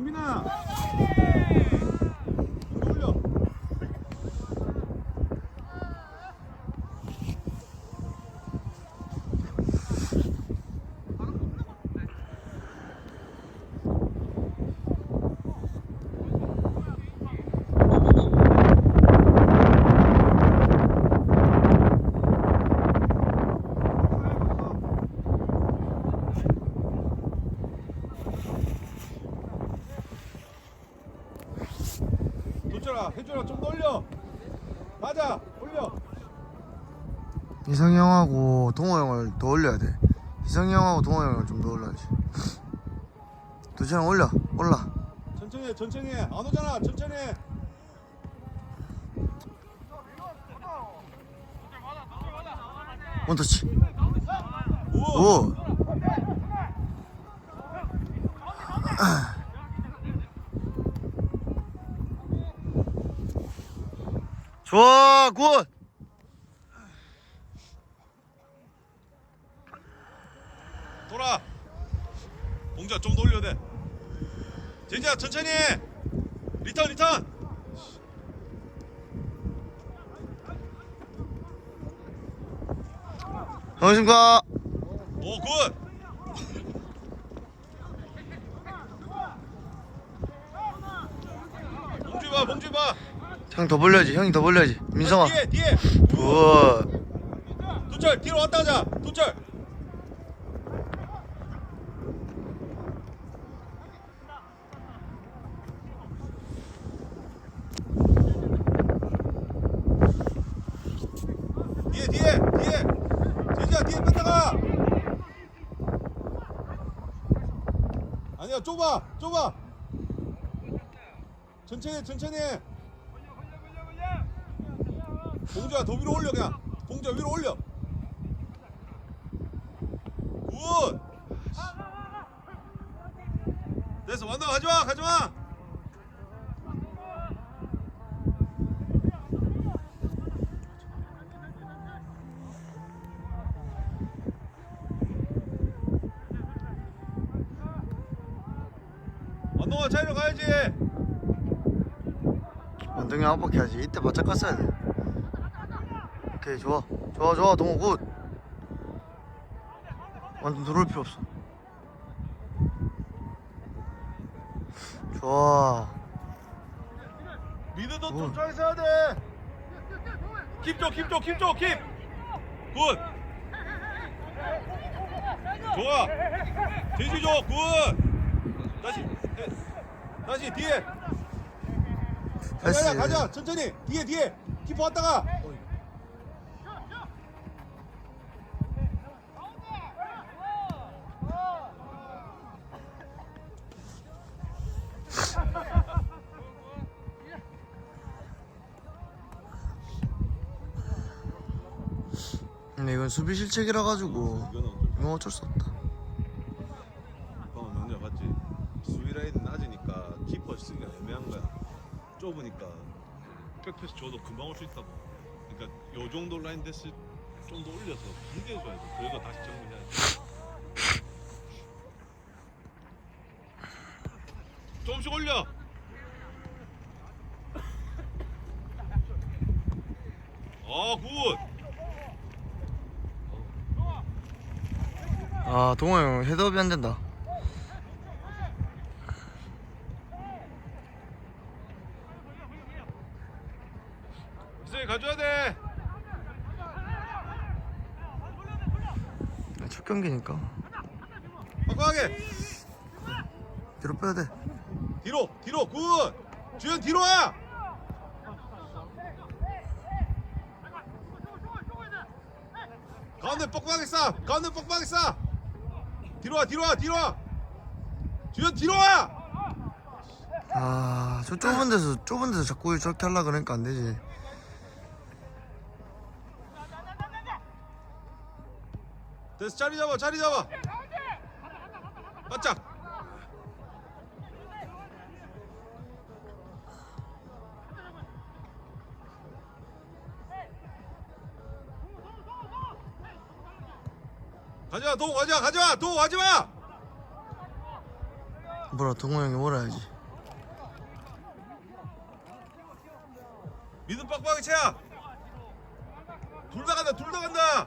영빈아 올려 도철아 해줘라 좀 더 올려 맞아 올려 이성이 형하고 동호 형을 더 올려야 돼. 이성이 형하고 동호 형을 좀 더 올려야지. 도시형 올려, 올라. 천천히 해 해안 오잖아 천천히 해 원터치. 오. 오. 좋아, 굿. 돌아 봉자 좀더 올려야 돼 진지야 천천히 해 리턴 리턴 안녕하십니까. 오굿 봉주 봐 봉주 봐형 더 벌려야지, 형이 더 벌려야지. 민성아. 뒤에 뒤에 굿. 도철 뒤로 왔다 가자 도철 뒤에 뒤에 뒤에 제지야 뒤에 뺐다가 아니야 좁아 좁아. 천천히 천천히. 해. 봉주야 더 위로 올려 그냥. 봉주야 위로 올려. 굿. 됐어 완다. 가져와 가져와 차이로 가야지 원동이 압박해야지. 이때 바짝 갔어야 돼. 오케이, 좋아. 좋아, 좋아, 동호 굿. 완전 들어올 필요 없어. 좋아. 미드도 굿. 좀잘 써야 돼. 킵 줘, 킵 줘, 킵 줘, 킵. 굿. 좋아. 제지 줘, 굿. 다시, 뒤에. 패스. 가자, 가자, 천천히. 뒤에, 뒤에. 키퍼 왔다가. 근데 이건 수비 실책이라 가지고 이건 어쩔 수 없다. 방금 명절 봤지? 수비 라인 낮으니까 키퍼 쓰기가 애매한 거야. 좁으니까 백패스 줘도 금방 올 수 있다고. 그러니까 요 정도 라인 됐을 좀 더 올려서 당겨줘야지. 그리고 다시 정리해야지. 조금씩 올려. 아 굿. 아 동호 형 헤드업이 안 된다. 이제 가져야 돼. 첫 경기니까 확고하게. 뒤로 빼야 돼. 뒤로 뒤로 굿 주현 뒤로 와 가운데 뻑뻑하게 싸 가운데 뻑뻑하게 싸 뒤로 와 뒤로 와 뒤로 와 주현 뒤로 와 아, 저 좁은 데서 좁은 데서 자꾸 저렇게 하려 그러니까 안 되지. 그래서 자리 잡아 자리 잡아. 바짝 가자 동 가자 가자 동 가지마. 뭐라 동호 형이 뭐라 해야지? 믿음 빡빡이 채야. 둘 다 간다 둘 다 간다.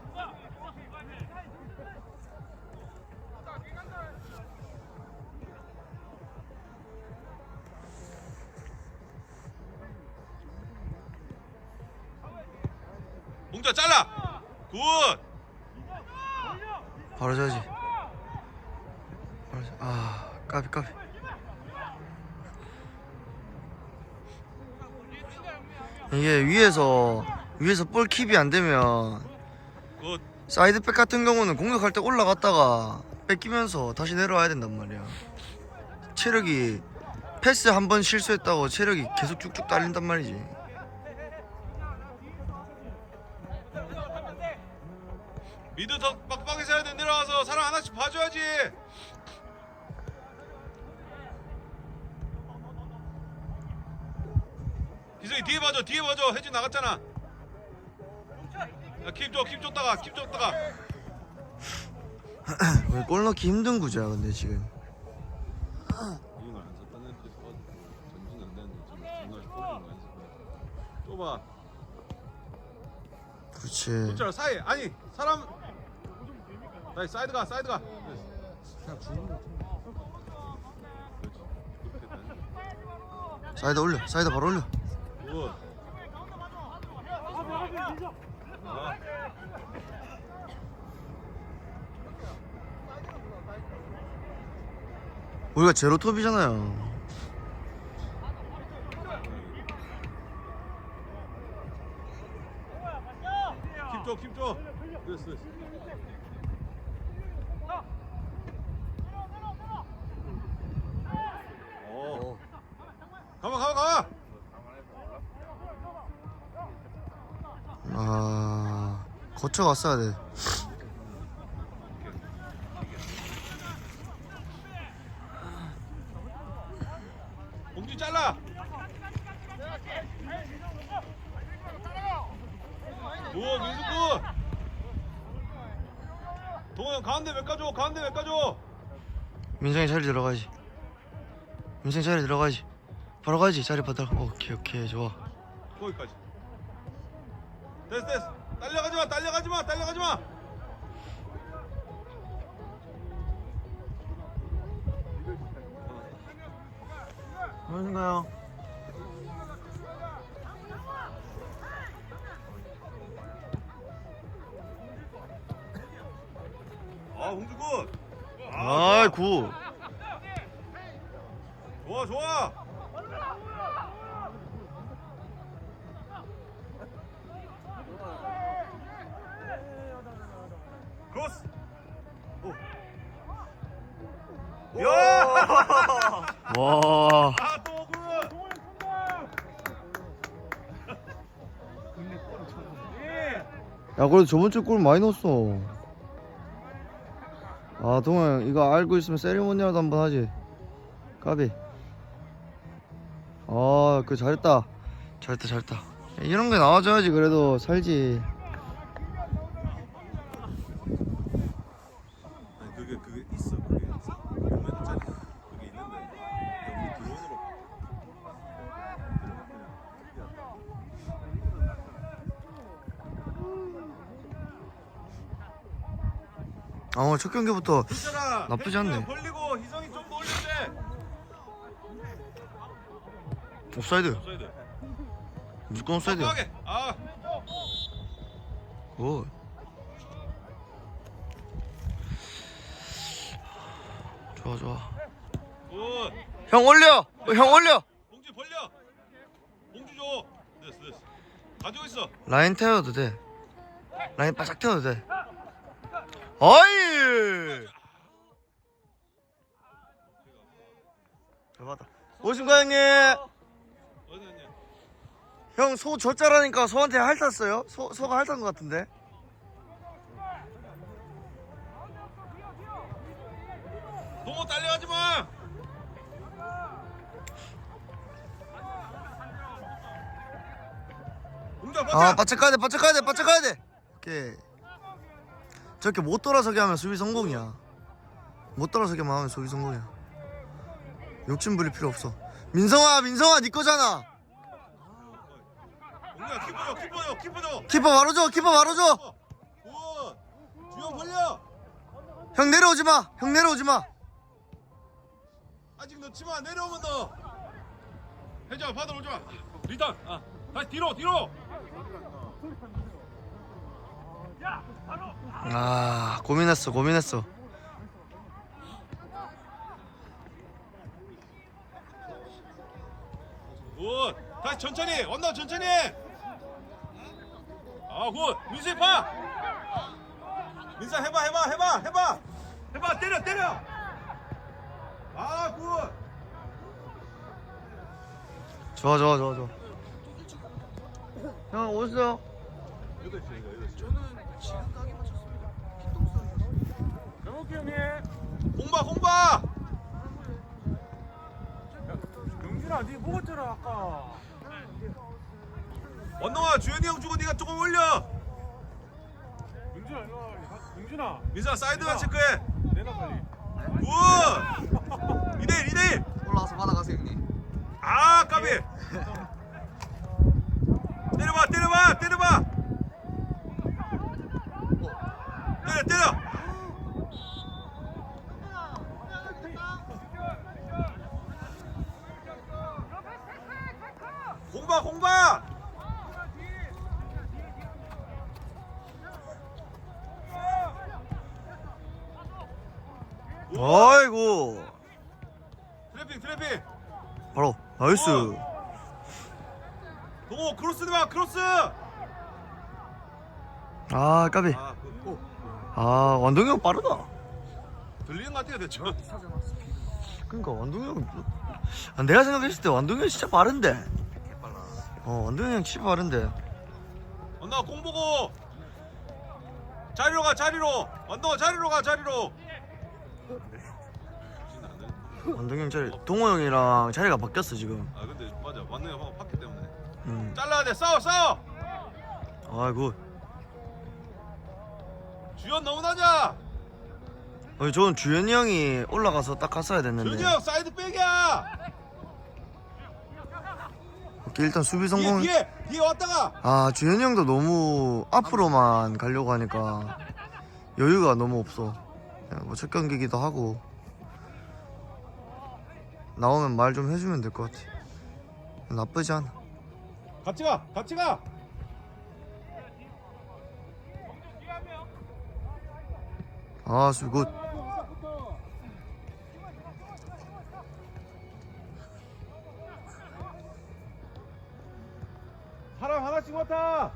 굿! 바로 줘야지. 바로 줘. 아 까비 까비. 이게 위에서 위에서 볼 킵이 안 되면 굿. 사이드백 같은 경우는 공격할 때 올라갔다가 뺏기면서 다시 내려와야 된단 말이야. 체력이 패스 한 번 실수했다고 체력이 계속 쭉쭉 딸린단 말이지 미드 더 빡빡이 세야 돼 내려와서 사람 하나씩 봐줘야지. 기성이 뒤에 봐줘 뒤에 봐줘. 혜진 나갔잖아. 킵줘킵 줬다가 킵 줬다가. 골 넣기 힘든 구조야 근데 지금. 안 썼다는 전진 안 좁아 그렇지. 진짜 사이. 아니 사람 나이 사이드 가 사이드 가 그냥 주는 거 되는 사이드 올려 사이드 바로 올려 굿. 아, 우리가 제로톱이잖아요 킵 줘, 킵 줘. 됐어, 됐어. 어. 가만, 가만, 가만. 아 거쳐갔어야 돼 봉지 잘라. 오, 민수 굿. 동호 형 가운데 몇 가줘, 가운데 몇 가줘. 민성이 자리 들어가지 민성이 자리 들어가지 바로 가지 자리 받아 오케이 오케이 좋아 거기까지. 됐어, 됐어. 딸려가지 마, 딸려가지 마, 딸려가지 마. 안녕하신가요 아, 홍주 굿. 아이 굿 좋아, 좋아. 야! 와. 아. 야 그래도 저번 주골 많이 넣었어. 아 동아 형 이거 알고 있으면 세리머니라도 한번 하지. 까비. 아그 잘했다. 잘했다 잘했다. 이런 게 나와줘야지 그래도 살지 아 오늘 첫 경기부터 괜찮아. 나쁘지 않네. 벌리고 희성이 좀 더 올려도 돼. 옵사이드 사이드. 무조건 옵사이드야 빡빡하게. 아, 굿 좋아 좋아 굿. 형 올려 어, 형 올려 봉지 벌려. 봉지 줘. 됐어, 됐어. 가지고 있어. 라인 태워도 돼 라인 바짝 태워도 돼 어이 잘 봤다 오신가 형님 어디 갔냐? 형 소 젖자라니까 소한테 핥았어요? 소, 소가 핥은 것 같은데 동호 딸려가지 마. 봉자 아 버텨. 바짝 가야 돼 바짝 가야 돼 바짝 가야 돼 오케이 저렇게 못 돌아서게 하면 수비 성공이야. 못 돌아서게만 하면 수비 성공이야. 욕심 부릴 필요 없어. 민성아 민성아 네 거잖아. 우리야 키퍼요 키퍼요 키퍼죠 키퍼 바로 줘 키퍼 바로 줘. 굿. 주영 벌려. 형 내려오지 마형 내려오지 마. 아직 넣지 마 내려오면 넣어. 해줘 받아 오지 마. 리턴 아 다시 뒤로 뒤로 아 고민했어 고민했어. 굿. 다시 천천히 언더 천천히. 아굿. 민수 해봐. 민수 해봐 해봐 해봐 해봐. 해봐 때려 때려. 아굿. 좋아 좋아 좋아 좋아. 형 오세요 여덟 시인가 여덟 시. 영욱이 형님. 공바 공바! 영준아 니 먹었잖아 아까. 원동아 주현이 형 주고 네가 조금 올려. 영준아 이리 와. 영준아. 민수야 사이드만 체크해. 내놔 빨리. 굿 2대1 2대1 올라가서 받아가세요 형님. 아 까비. 때려봐 때려봐 때려봐 때려 때려! 공봐 공봐 아이고. 트래핑 트래핑! 바로 나이스. 동호 크로스 봐 크로스! 아 까비. 아 아 완동이 형 빠르다. 들리는 것 같아요 대충. 그러니까 완동이 형 아, 내가 생각했을 때 완동이 형 진짜 빠른데. 어 완동이 형 진짜 빠른데. 언더 공 보고. 자리로 가 자리로. 언더 자리로 가 자리로. 완동이 형 자리 동호 형이랑 자리가 바뀌었어 지금. 아 근데 맞아. 완능이 방금 팠기 때문에. 음. 잘라야 돼. 싸워 싸워! 아이고 주연 너무 낮아 아니 저는 주현이 형이 올라가서 딱 갔어야 됐는데. 주연이 형 사이드 백이야! 오케이, 일단 수비 뒤에 성공. 뒤에 뒤에 왔다가. 아 주현이 형도 너무 앞으로만 가려고 하니까 여유가 너무 없어. 그냥 뭐첫 경기기도 하고. 나오면 말 좀 해주면 될 것 같아. 나쁘지 않아. 같이 가 같이 가 아 수비 굿. 사람 하나씩 맡아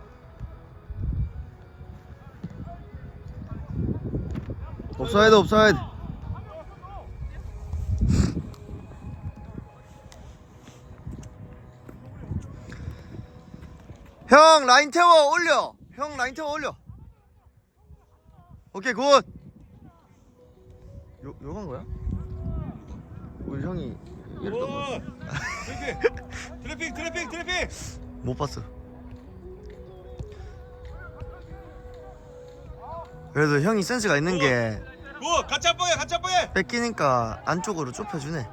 옵사이드 옵사이드. 형 라인 태워 올려. 형 라인 태워 올려. 오케이 굿 요, 요간 거야? 우리 형이 이랬던 거오 트래핑 트래핑 트래핑 못 봤어 그래도 형이 센스가 있는 게 굿 같이 한번해 같이 한번해 뺏기니까 안쪽으로 좁혀주네.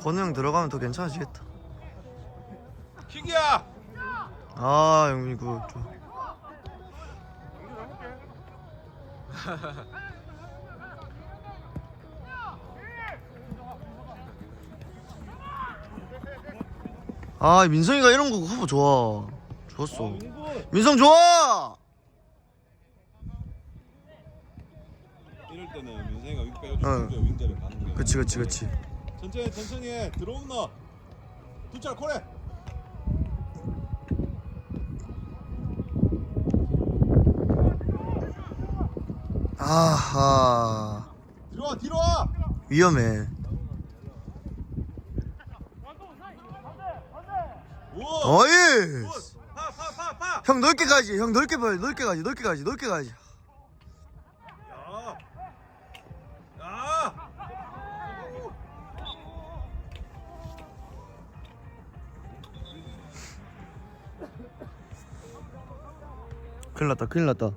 건우 형 들어가면 더 괜찮아지겠다. 킥이야 아 영민 굿. 좋아. 아 민성이가 이런 거 후보 좋아. 좋았어. 민성 좋아. 이럴 때는 윗 빼고 응. 좀 윙자를 가는 게 그치 그치 그치. 천천히 천천히 넣어 두짤 콜해 아하 뒤로 와 뒤로 와 위험해. 오! 어이. 파파 파 파 형 넓게 가지. 형 넓게 봐. 넓게 가지. 넓게 가지. 넓게 가지. 야. 야. 큰일 났다. 큰일 났다.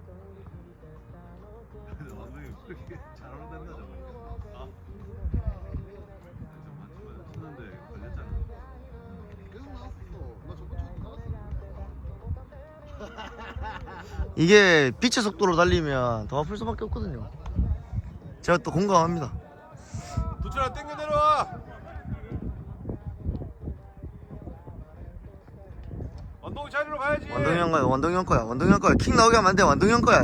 이게 빛의 속도로 달리면 더 아플 수밖에 없거든요. 제가 또 공감합니다. 두철아 땡겨 내려와 원동 자리로 가야지. 완동이 형 거야, 완동이 형 거야, 완동이 형 거야. 킥 나오게 하면 안 돼, 완동이 형 거야.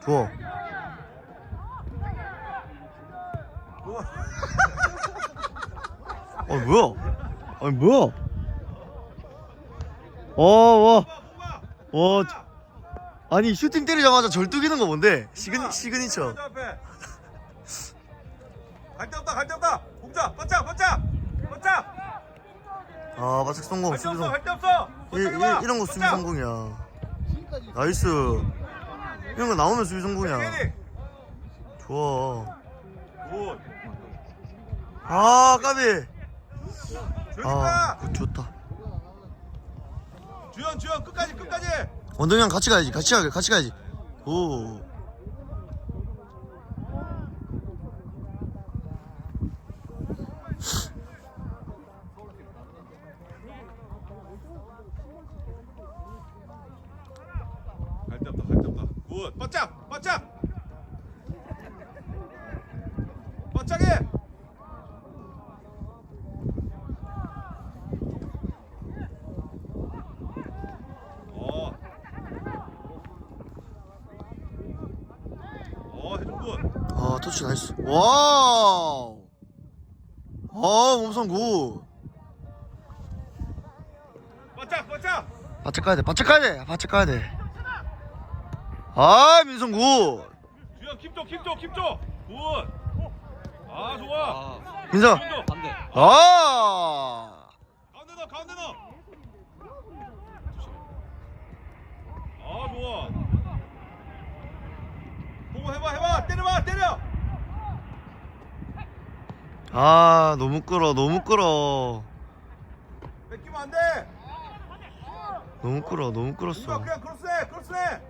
줘. 어 뭐야? 아니 뭐야? 어 와. 와. 아니 슈팅 때리자마자 절뚝이는 거 뭔데? 시그니 시그니처. 저 갈데 없다 갈데 없다 공자 번짝 번짝 번짝 아 바삭 성공 갈데 수비 없어 성. 갈데 없어 이, 이, 이런 거 수비. 성공이야. 나이스. 이런 거 나오면 수비 성공이야. 헤딩. 좋아. 굿아 까비. 아 굿, 좋다. 주현 주현 끝까지 끝까지 원동이 형 같이 가야지. 같이 가게 같이 가야지. 오. 갈데 없다 갈데 없다 굿 번짝 번짝 번짝해 어. 어, 해준 굿. 아 터치 나이스. 와우. 아 몸성 굿. 번짝, 번짝. 바짝 가야 돼. 바짝 가야 돼. 바짝 가야 돼. 아 민성 굿. 주현 킵조, 킵조, 킵조. 굿. 아, 좋아. 민성. 주현도. 반대. 아. 가운데 넣어, 가운데 넣어. 아, 좋아. 보고 해봐, 해봐. 때려봐, 때려. 아 너무 끌어 너무 끌어 뺏기면 안 돼. 너무 끌어 너무 끌었어. 그냥 크로스해, 크로스해.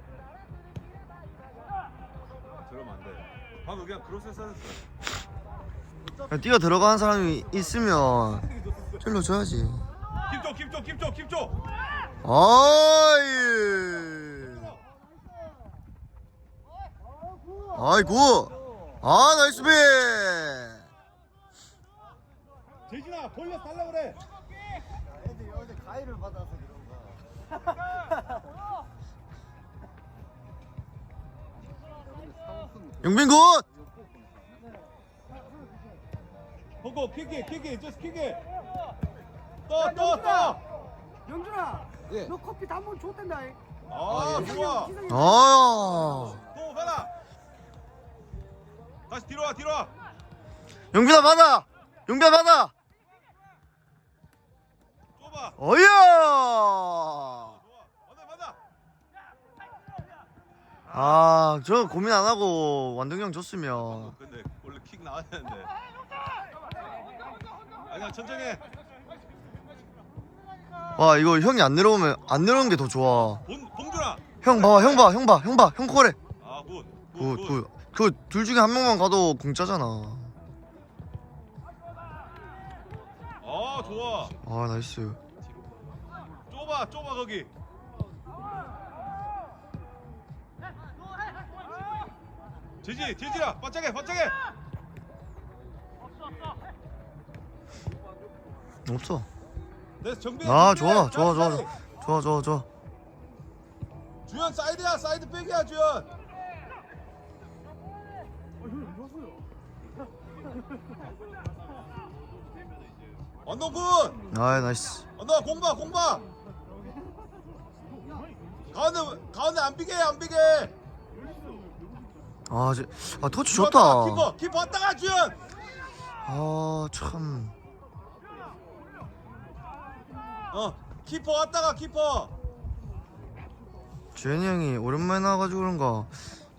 저러면 안 돼. 방금 그냥 크로스 했어야 됐어. 그냥 뛰어 들어가는 사람이 있으면 절로 줘야지. 킵조, 킵조, 킵조, 킵조. 아이. 아이고. 아 나이스 비. 재진아, 돌려 달라 그래. 영빈 굿. 보고 킥이, 킥이, just 킥이. 또, 또, 또. 영준아, 예. 너 커피 단번 줬댄다. 이. 아, 좋아. 아. 또 받아. 다시 뒤로 와, 뒤로 와. 영빈아 받아. 영빈아 받아. 받아. 아, 저 고민 안 하고 완동이 형 줬으면 근데 원래 킥 나와야 되는데. 아니야, 천천히 해. 와 이거 형이 안 내려오면 안 내려오는 게 더 좋아. 본, 봉준아. 형 봐봐, 형 봐, 형 봐, 형 봐, 형 콜해. 아, 굿. 그, 그, 그둘 중에 한 명만 가도 공짜잖아. 아, 좋아. 아 나이스. 좁아, 좁아 거기. 재지, 재지야, 바짝해, 바짝해. 없어. 됐어, 정비. 아 좋아, 좋아, 좋아, 좋아, 좋아, 좋아, 좋아. 주현 사이드야, 사이드 백이야, 주현. 언더 굿. 아 나이스. 언더 공봐, 공봐. 가운데, 가운데 안 비게, 안 비게. 아, 제, 아 터치 좋다. 키퍼, 키퍼 왔다가 주현. 아 참. 어, 키퍼 왔다가 키퍼. 주현이 형이 오랜만에 나와가지고 그런가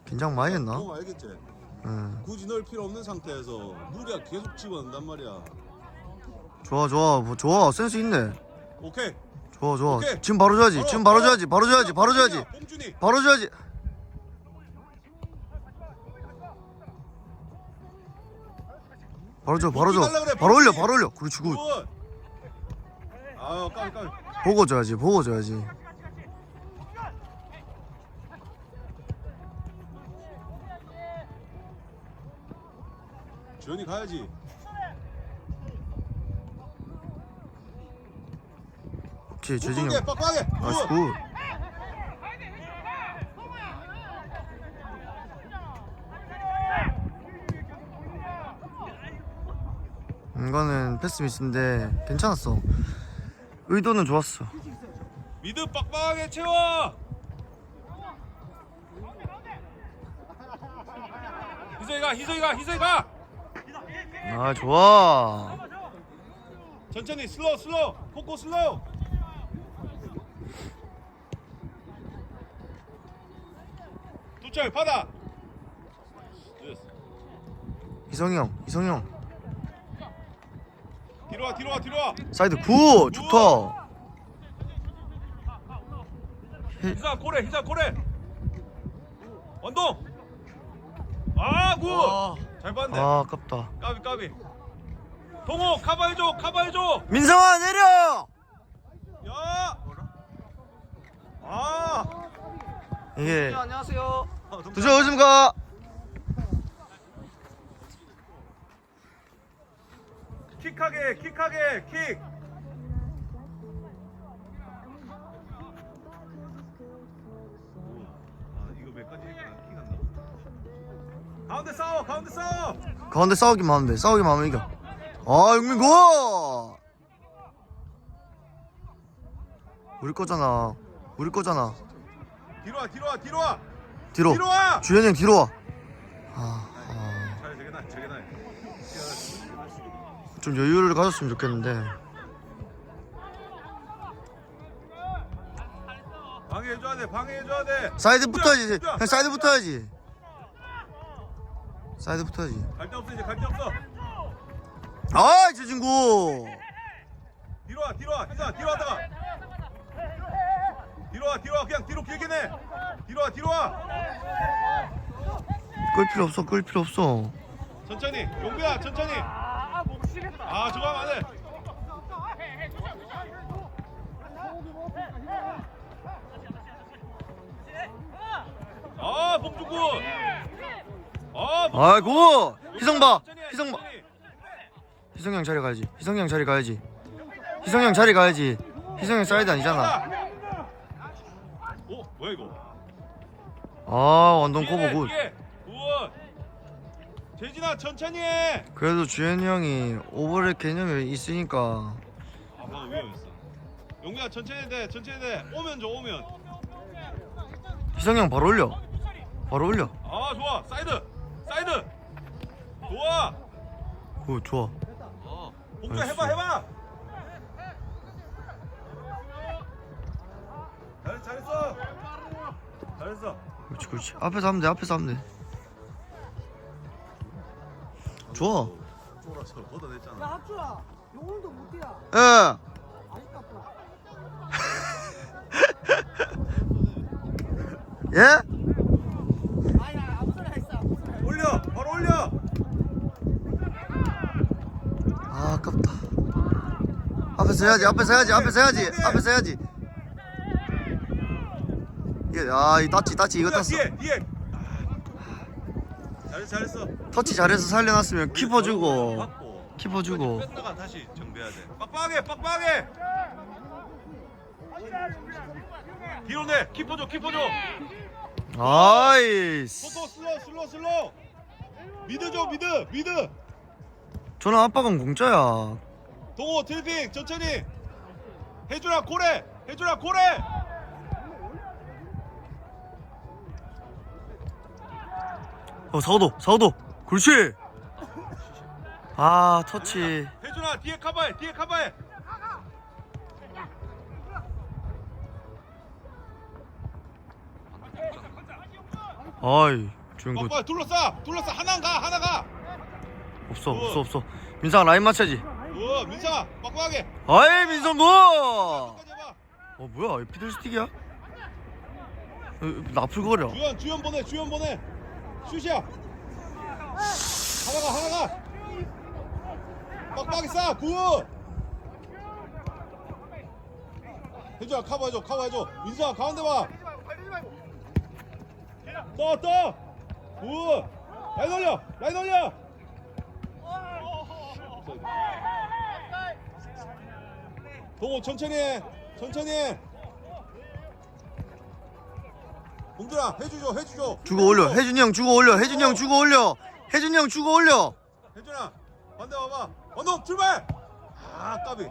긴장 많이 했나? 형 알겠지? 응. 굳이 넣을 필요 없는 상태에서 무리야 계속 집어넣는단 말이야. 좋아, 좋아, 뭐, 좋아. 센스 있네. 오케이. 좋아 좋아. 오케이. 지금 바로 줘야지. 어, 지금 바로 어, 줘야지. 바로 줘야지. 바로 줘야지. 바로 줘야지. 바로 줘 바로 줘. 그래, 바로 올려 바로 올려. 그렇지 굿. 아우 깜깜 보고 줘야지 보고 줘야지. 지현이 가야지. 제 재진이 형. 빡빡해 나이스 굿. 굿 이거는 패스 미스인데 괜찮았어. 의도는 좋았어. 미드 빡빡하게 채워. 희석이 가 희석이 가 희석이 가. 아 좋아. 천천히 슬로우 슬로우. 포코 슬로우 두철 받아. 됐어. 희성이 형 희성이 형. 뒤로 와 뒤로 와 뒤로 와. 사이드 굿 좋다. 희사 고래 희사 고래 원동. 아굿잘 봤네 아 아깝다. 까비 까비. 동호 카바해줘 카바해줘 민성아 내려! 야. 아! 이게 안녕하세요. 가. 킥하게 킥하게 킥. 가운데 싸워 가운데 싸워. 가운데 싸우기만 하면 돼. 싸우기만 하면 이겨. 아 영민 고 우리 거잖아. 우리 거잖아. 뒤로 와 뒤로 와 뒤로 와 뒤로. 뒤로 와! 주현이 형 뒤로 와. 아, 아, 잘좀 여유를 가졌으면 좋겠는데. 방해해줘야 돼 방해해줘야 돼. 사이드 붙어야지. 형 사이드 붙어야지. 사이드 붙어야지. 갈데 없어 이제 갈데 없어. 아이 저 친구. 뒤로 와 뒤로 와. 희사 뒤로 왔다가 뒤로 와 뒤로 와 그냥 뒤로 길게 내. 뒤로 와 뒤로 와. 끌 필요 없어 끌 필요 없어. 천천히. 용비야 천천히. 아 저거 하면 안돼. 아 봉준군 아. 아이고 희성 봐 천천히 해, 희성 봐 천천히. 희성이 형 자리 가야지. 희성이 형 자리 가야지. 희성이 형 자리 가야지. 희성이 형 사이드 아니잖아. 오 뭐야 이거 아 완전 커버 굿 재진아 천천히 해 그래도 주현이 형이 오버랩 개념이 있으니까 아, 방금 위험했어. 용기야 천천히 돼, 천천히 돼. 오면 줘, 오면. 희성이 형 바로 올려 바로 올려 아, 좋아. 사이드, 사이드. 좋아. 오 좋아 어, 봉주 해봐, 해봐. 잘했어, 잘했어. 잘했어. 그렇지 그렇지 앞에서 하면 돼 앞에서 하면 돼 좋아 쫄아서 야 걷어냈잖아. 합주야 오늘도 못 뛰야 예 아쉽다 예? 아야 아무 소리 했어 아무 소리 했어. 올려, 바로 올려. 아 아깝다 앞에서 해야지 앞에서 해야지 앞에서 해야지 앞에서 해야지 이게 아이 따치 따치 이거 땄어 뒤에, 뒤에. 아. 잘했어, 잘했어. 터치 잘해서 살려놨으면 키퍼 주고 받고. 키퍼 주고 뺐다가 다시 정비해야 돼. 빡빡하게, 빡빡하게. 뒤로 내, 키퍼 줘, 키퍼 줘. 아이스 포토 슬로 슬로 슬로 미드 줘 미드 미드 저는 아빠가 공짜야 동호 틸핑 천천히 해주라 고래 해주라 고래 어 사오도 사오도. 그렇지. 아 터치. 해주라 뒤에 카바해 뒤에 카바해. 아이 주인공. 빡빡 둘러싸 둘러싸. 하나 가 하나 가. 없어 없어 없어. 민상 라인 맞춰야지. 우와 민상아 빡빡하게. 아이 민성구! 어 뭐야? 이 피들스틱이야? 어, 나풀거려. 주연 주연 보내 주연 보내 슛이야 하나 가 하나 가 빡빡하게 싸굿 해주라 커버해줘 커버해줘 민상아 가운데 봐 떠, 떠! 굿! 라인 올려! 라인 올려! 동호 천천히 해. 천천히 해. 공준아 해주죠 해주죠. 주고 올려 혜준이 형 주고 올려 혜준이 형 주고 올려 혜준이 형 주고 올려 혜준아 반대 와봐. 원동 출발. 아 까비.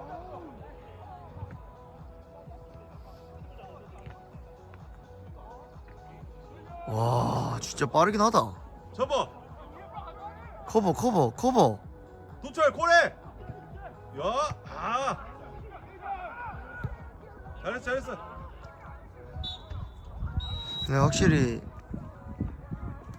와 진짜 빠르긴 하다 접어. 커버 커버 커버 도철 고래. 야 아. 잘했어 잘했어. 근데 확실히